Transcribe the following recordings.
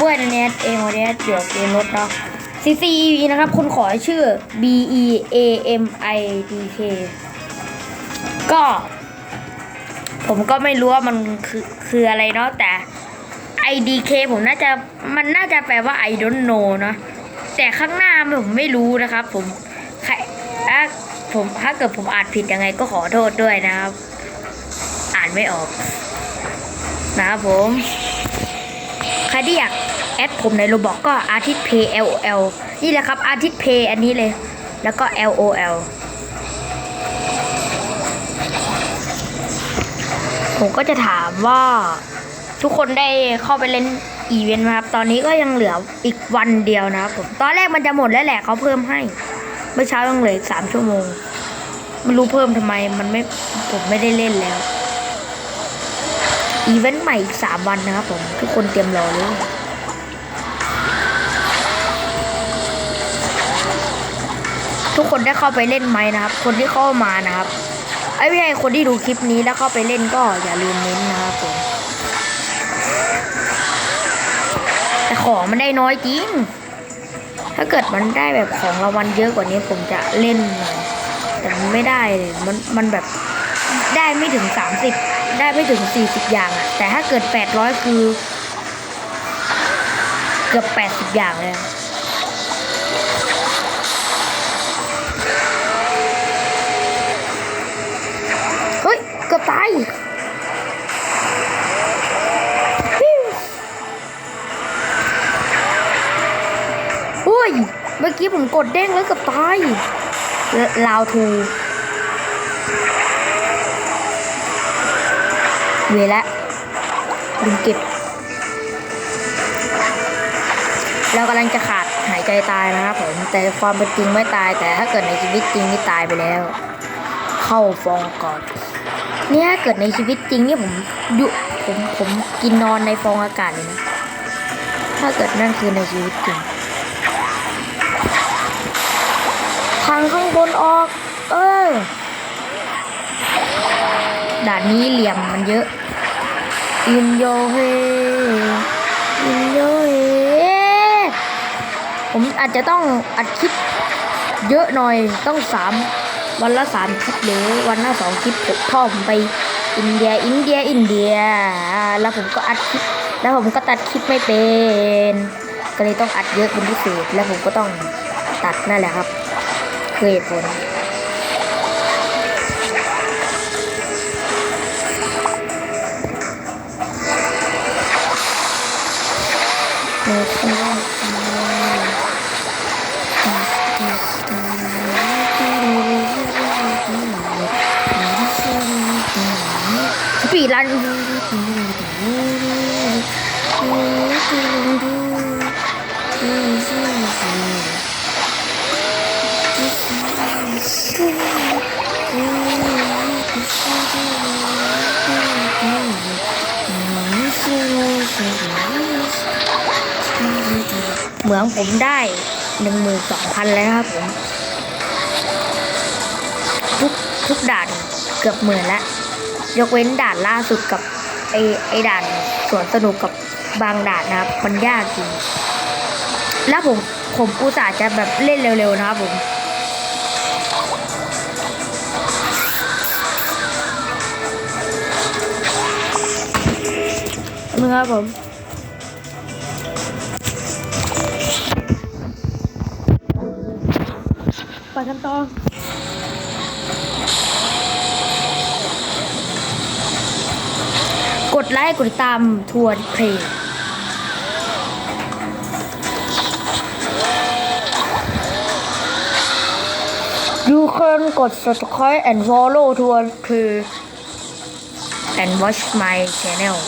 บ้วยเนสเอโมเดสเดี๋ยวเกมรถเนาะ CCEV นะครับ คุณขอชื่อ B E A M I D K ก็ ผมก็ไม่รู้ว่ามันคือคืออะไรเนาะแต่ IDK ผมน่าจะมันน่าจะแปลว่า I don't know เนอะแต่ข้างหน้าผมไม่รู้นะครับ ผมใครถ้าผมถ้าเกิดผมอ่านผิดยังไงก็ขอโทษด้วยนะครับ อ่านไม่ออกนะครับผม ใครที่อยากแอดผมในโรบอกก็อาทิตย์เพย์ L O L นี่แหละครับอาทิตย์เพย์อันนี้เลย แล้วก็ L O L ผมก็จะถามว่าทุกคนได้เข้าไปเล่นอีเวนต์ไหมครับ ตอนนี้ก็ยังเหลืออีกวันเดียวนะครับผม ตอนแรกมันจะหมดแล้วแหละเขาเพิ่มให้ เมื่อเช้ายังเหลือสามชั่วโมง ไม่รู้เพิ่มทำไม มันไม่ ผมไม่ได้เล่นแล้ว อีเวนต์ใหม่อีกสามวันนะครับผม ทุกคนเตรียมรอเลยทุกคนได้เข้าไปเล่นไหมนะครับ คนที่เข้ามานะครับไอ้ไม่ใช่คนที่ดูคลิปนี้แล้วเข้าไปเล่นก็อย่าลืมเน้นนะครับผมแต่ของมันได้น้อยจริง ถ้าเกิดมันได้แบบของรางวัลเยอะกว่านี้ผมจะเล่นหน่อยแต่มันไม่ได้เลยมันมันแบบได้ไม่ถึงสามสิบ ได้ไม่ถึงสี่สิบอย่างอะแต่ถ้าเกิดแปดร้อยคือ เกือบแปดสิบอย่างเลยอะเฮ้ยเกือบตายโอ้ย เมื่อกี้ผมกดเด้งแล้วเกือบตายลาวทู เวละลืมเก็บ เรากำลังจะขาดหายใจตายนะครับผมแต่ความเป็นจริงไม่ตาย แต่ถ้าเกิดในชีวิตจริงนี่ตายไปแล้ว เข้าฟองก่อนเนี่ยถ้าเกิดในชีวิตจริงนี่ผมยู่ผมผมกินนอนในฟองอากาศเลยนะถ้าเกิดนั่นคือในชีวิตจริงทางข้างบนออก เออ ด่านนี้เหลี่ยมมันเยอะอินโยเฮอินโยเฮผมอาจจะต้องอัดคลิปเยอะหน่อยต้องสามวันละสามคลิปหรือวันละสองคลิปผมพ่อผมไปอินเดียอินเดียอินเดีย แล้วผมก็อัดคลิปแล้วผมก็ตัดคลิปไม่เป็น ก็เลยต้องอัดเยอะเป็นพิเศษแล้วผมก็ต้องตัดนั่นแหละครับคือเหตุผล ปีดรัน เหมืองผมได้หนึ่งหมื่นสองพันแล้วครับผม ทุกทุกด่านเกือบหมื่นแล้ว ยกเว้นด่านล่าสุดกับไอไอด่านสวนสนุกกับบางด่านนะครับ มันยากจริง แล้วผมผมอุตส่าห์จะแบบเล่นเร็วๆนะครับผมมึงครับผม ไปกันต่อกดไลค์กดตามทวนเพลง You can กด subscribe and follow ทวนเพลง and watch my channel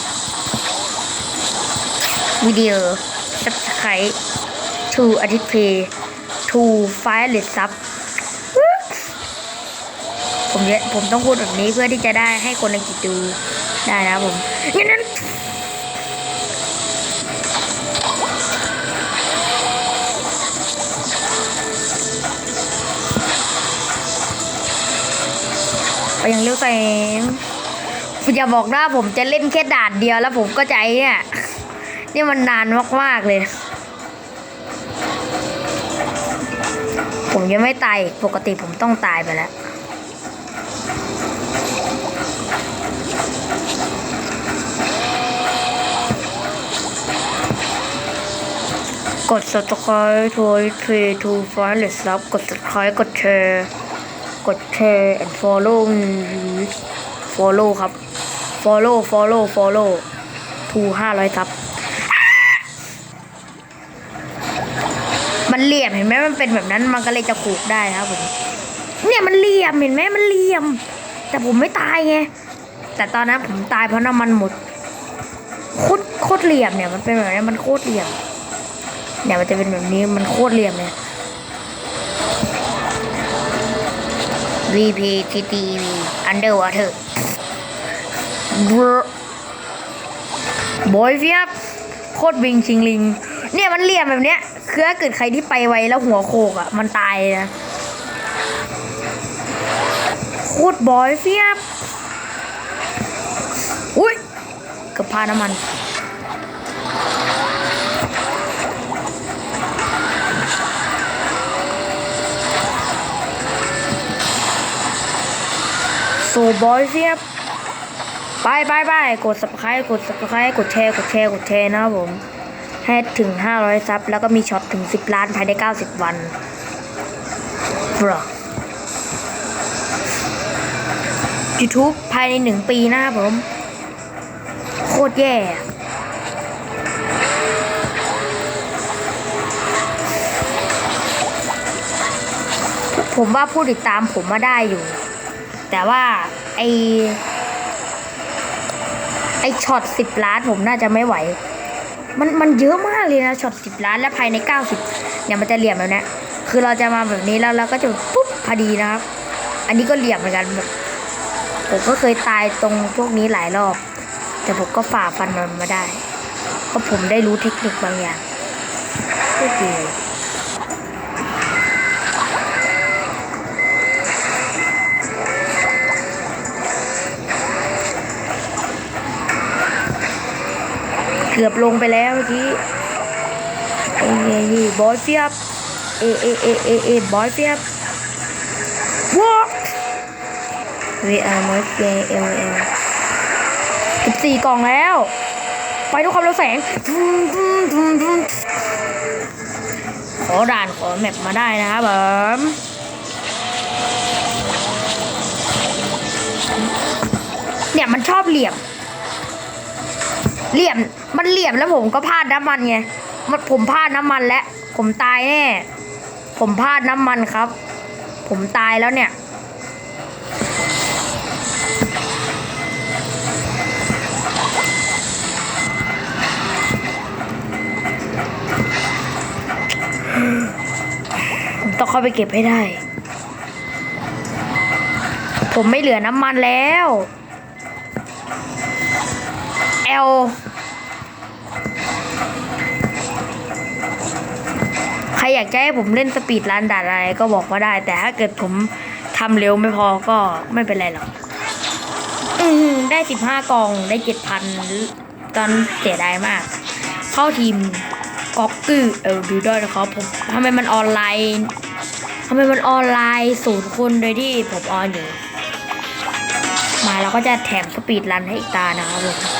video subscribe to อาทิตย์เพย์ to fire let sub ผมผมต้องพูดแบบนี้เพื่อที่จะได้ให้คนอังกฤษดูได้นะครับผมงั้นนั้นไปยังเร็วแสงอย่าบอกนะผมจะเล่นแค่ด่านเดียวแล้วผมก็ใจเนี่ยนี่มันนานมากๆเลย ผมยังไม่ตายปกติผมต้องตายไปแล้ว กด subscribe ทูเพย์ทูฟันเลสซับกด subscribe กดแชร์กดแชร์ and follow follow ครับ follow follow follow ทูห้าร้อยซับ มันเหลี่ยมเห็นไหมมันเป็นแบบนั้นมันก็เลยจะขูกได้ครับผมเนี่ยมันเหลี่ยมเห็นไหมมันเหลี่ยม แต่ผมไม่ตายไงแต่ตอนนั้นผมตายเพราะน้ำมันหมดโคตรโคตรเหลี่ยมเนี่ยมันเป็นแบบนี้มันโคตรเหลี่ยม เนี่ยมันจะเป็นแบบนี้มันโคตรเหลี่ยมเลย VP TTV Underwater บอยเฟียบโคตรบิงชิงลิง เนี่ยมันเหลี่ยมแบบเนี้ยคือถ้าเกิดใครที่ไปไวแล้วหัวโขกอะ มันตายนะโคตรบอยเฟียบอุ้ยกือบพาน้ำมัน สูบอยเฟียบไปไปไปกด subscribe กด subscribe กดแชร์กดแชร์กดแชร์นะครับผม ให้ถึง 500 ซับ แล้วก็มีช็อตถึง 10 ล้านภายใน 90 วันบรอ YouTube ภายใน 1 ปีนะครับผม โคตรแย่ผมว่าผู้ติดตามผมมาได้อยู่ แต่ว่าไอไอช็อตสิบล้านผมน่าจะไม่ไหว มันมันเยอะมากเลยนะช็อตสิบล้านและภายในเก้าสิบเนี่ยมันจะเหลี่ยมแบบนี้คือเราจะมาแบบนี้แล้วเราก็จะปุ๊บพอดีนะครับ อันนี้ก็เหลี่ยมเหมือนกันแบบผมก็เคยตายตรงพวกนี้หลายรอบ แต่ผมก็ฝ่าฟันมันมาได้ เพราะผมได้รู้เทคนิคบางอย่างก็ดี กือบลงไปแล้วเมื่อกี้เอ้ยเอ้ยเอ้ยบอยเฟียบเอเอเอเอเอบอยเฟียบ what we are m o s t l l สิบสี่กล่องแล้ว ไปทุกความเร็วแสงขอด่านขอแมปมาได้นะครับผมเนี่ยมันชอบเหลี่ยม เหลี่ยมมันเหลี่ยมแล้วผมก็พลาดน้ำมันไงมันผมพลาดน้ำมันแล้วผมตายแน่ผมพลาดน้ำมันครับ ผมตายแล้วเนี่ยผมต้องเข้าไปเก็บให้ได้ ผมไม่เหลือน้ำมันแล้ว เอลใครอยากจะให้ผมเล่นสปีดรันด่านอะไรก็บอกว่าได้ แต่ถ้าเกิดผมทำเร็วไม่พอก็ไม่เป็นไรหรอกอืมได้สิบห้ากองได้เจ็ดพันตอนเสียดายมาก เข้าทีมก๊อกกือเออดูด้วยนะครับผมทำไมมันออนไลน์ทำไมมันออนไลน์ศูนย์คนโดยที่ผมออนอยู่ มาเราก็จะแถมสปีดรันให้อีกตานะครับผม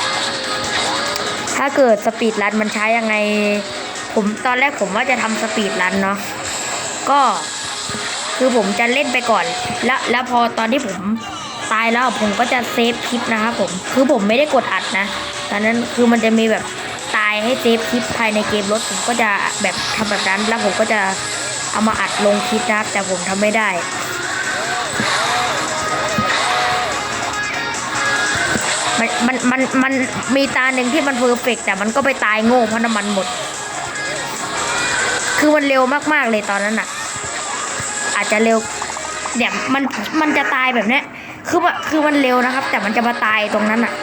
ถ้าเกิดสปีดรันมันใช้ยังไง ผมตอนแรกผมว่าจะทำสปีดรันเนาะก็คือผมจะเล่นไปก่อน แล้วแล้วพอตอนที่ผมตายแล้วผมก็จะเซฟคลิปนะครับผมคือผมไม่ได้กดอัดนะตอนนั้นคือมันจะมีแบบตายให้เซฟคลิปภายในเกมรถผมก็จะแบบทำแบบนั้นแล้วผมก็จะเอามาอัดลงคลิปนะครับแต่ผมทำไม่ได้ มันมันมันมันมีตาหนึ่งที่มันเพอร์เฟกต์แต่มันก็ไปตายโง่เพราะน้ำมันหมด คือมันเร็วมากๆเลยตอนนั้นอะอาจจะเร็วเนี่ยมันมันจะตายแบบเนี้ยคือว่าคือมันเร็วนะครับ แต่มันจะมาตายตรงนั้นอะ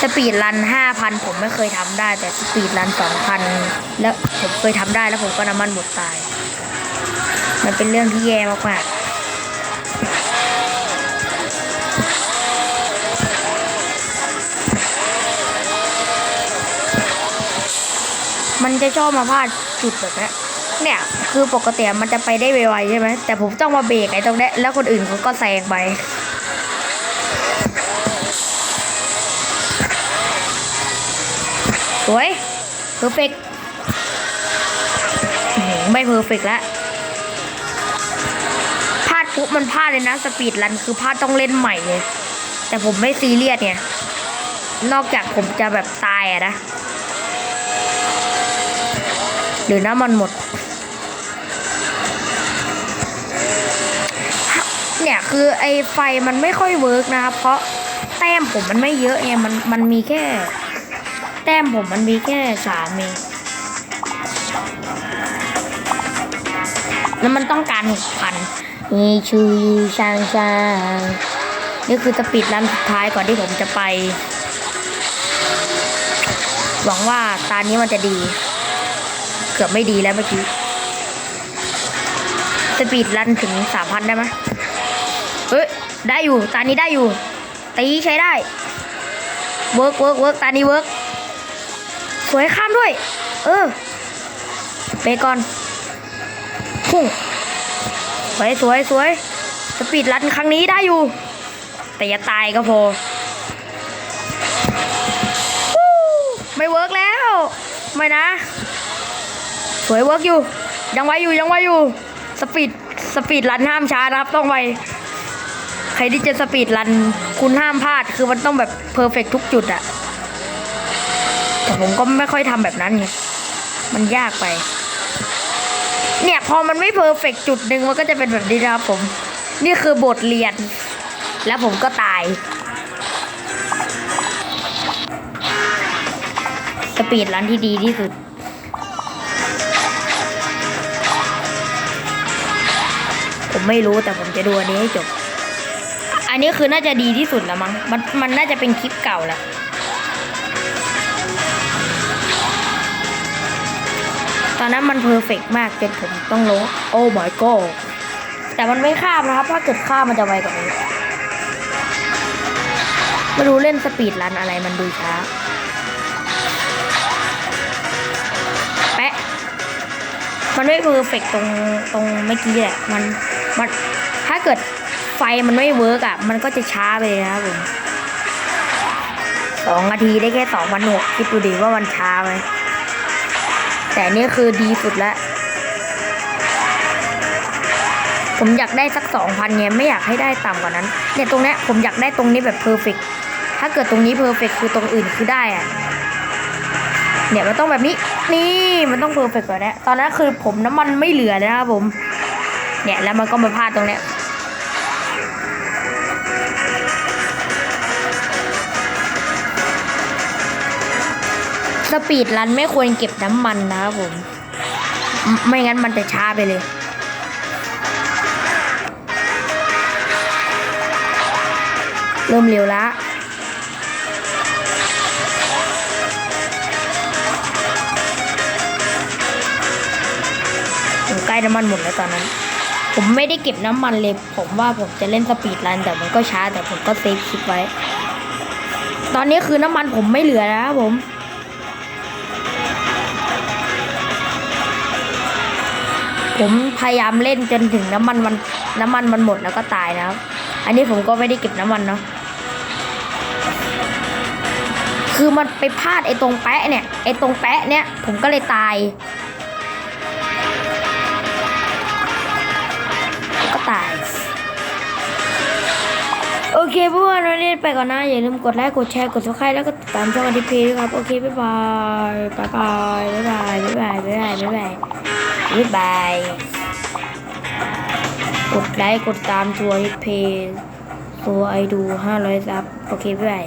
สปีดรันห้าพันผมไม่เคยทำได้ แต่สปีดรันสองพันแล้วผมเคยทำได้แล้วผมก็น้ำมันหมดตาย มันเป็นเรื่องที่แย่มากๆ มันจะชอบมาพลาดจุดแบบนี้เนี่ย คือปกติมันจะไปได้ไวๆใช่ไหมแต่ผมต้องมาเบรกไอ้ตรงนี้แล้วคนอื่นเขาก็แซงไปสวยเพอร์เฟกไม่เพอร์เฟกแล้วพลาดปุ๊บมันพลาดเลยนะสปีดรันคือพลาดต้องเล่นใหม่เลยแต่ผมไม่ซีเรียสเนี่ย นอกจากผมจะแบบตายอะนะ หรือน้ำมันหมด เนี่ยคือไอไฟมันไม่ค่อยเวิร์กนะครับ เพราะแต้มผมมันไม่เยอะไงมันมันมีแค่ แต้มผมมันมีแค่สามเองแล้วมันต้องการหกพันนี่ชื่อช่างชางนี่คือสปีดรันสุดท้ายก่อนที่ผมจะไป หวังว่าตานี้มันจะดี กือบไม่ดีแล้วเมื่อกี้ สปีดรันถึงสามพันได้ไหมเฮ้ย ได้อยู่ ตานี้ได้อยู่ ตีใช้ได้ เวิร์กเวิร์กเวิร์กตานี้เวิร์กสวยข้ามด้วย เออเบรกก่อน พุ่ง สวยสวยสวย สปีดรันครั้งนี้ได้อยู่ แต่อย่าตายก็พอไม่เวิร์กแล้ว ไม่นะ วยเวิร์กอยู่ ยังไวอยู่ยังไวอยู่ สปีดสปีดรันห้ามช้านะครับ ต้องไว ใครที่จะสปีดรันคุณห้ามพลาด คือมันต้องแบบเพอร์เฟกทุกจุดอะแต่ผมก็ไม่ค่อยทำแบบนั้นไง มันยากไป เนี่ยพอมันไม่เพอร์เฟกจุดหนึ่งมันก็จะเป็นแบบนี้นะครับผม นี่คือบทเรียน แล้วผมก็ตาย สปีดรันที่ดีที่สุด ผมไม่รู้แต่ผมจะดูอันนี้ให้จบ อันนี้คือน่าจะดีที่สุดแล้วมั้ง มันมันน่าจะเป็นคลิปเก่าแหละตอนนั้นมันเพอร์เฟกมากจนผมต้องลงโอ้ my god แต่มันไม่ข้ามนะครับ ถ้าเกิดข้ามมันจะไวกว่านี้ไม่รู้เล่นสปีดรันอะไรมันดูช้า แปะ มันไม่เพอร์เฟกตรงตรงเมื่อกี้แหละ มัน มันถ้าเกิดไฟมันไม่เวิร์กอะ มันก็จะช้าไปเลยนะครับผมสองนาทีได้แค่สองพันหกคิดดูดิว่ามันช้าไหมแต่นี่คือดีสุดแล้ว ผมอยากได้สักสองพันเนี่ยไม่อยากให้ได้ต่ำกว่านั้น เนี่ยตรงเนี้ยผมอยากได้ตรงนี้แบบเพอร์เฟกถ้าเกิดตรงนี้เพอร์เฟกคือตรงอื่นคือได้อะเนี่ยมันต้องแบบนี้ นี่มันต้องเพอร์เฟกกว่านี้ตอนนั้นคือผมน้ำมันไม่เหลือเลยนะครับผม เนี่ยแล้วมันก็มาพลาดตรงเนี้ยสปีดรันไม่ควรเก็บน้ำมันนะครับผม ไม่งั้นมันจะช้าไปเลย เริ่มเร็วละใกล้น้ำมันหมดแล้วตอนนั้น ผมไม่ได้เก็บน้ำมันเลย ผมว่าผมจะเล่นสปีดรันแต่มันก็ช้าแต่ผมก็เซฟคลิปไว้ ตอนนี้คือน้ำมันผมไม่เหลือแล้วผม ผมพยายามเล่นจนถึงน้ำมันมันน้ำมันมันหมดแล้วก็ตายนะครับ อันนี้ผมก็ไม่ได้เก็บน้ำมันเนาะคือมันไปพลาดไอ้ตรงแปะเนี่ยไอ้ตรงแปะเนี่ยผมก็เลยตาย โอเคเพื่อนวันนี้ไปก่อนนะ อย่าลืมกดไลค์ กดแชร์ กดซับสไครต์แล้วก็ติดตามช่องอธิเพย์ด้วยครับ โอเค บ๊ายบาย บ๊ายบาย บ๊ายบาย บ๊ายบาย บ๊ายบาย บ๊ายบายบ๊ายบายกดไลค์ กดตามตัวอธิเพย์ตัวไอดูห้าร้อยซับ โอเค บ๊ายบาย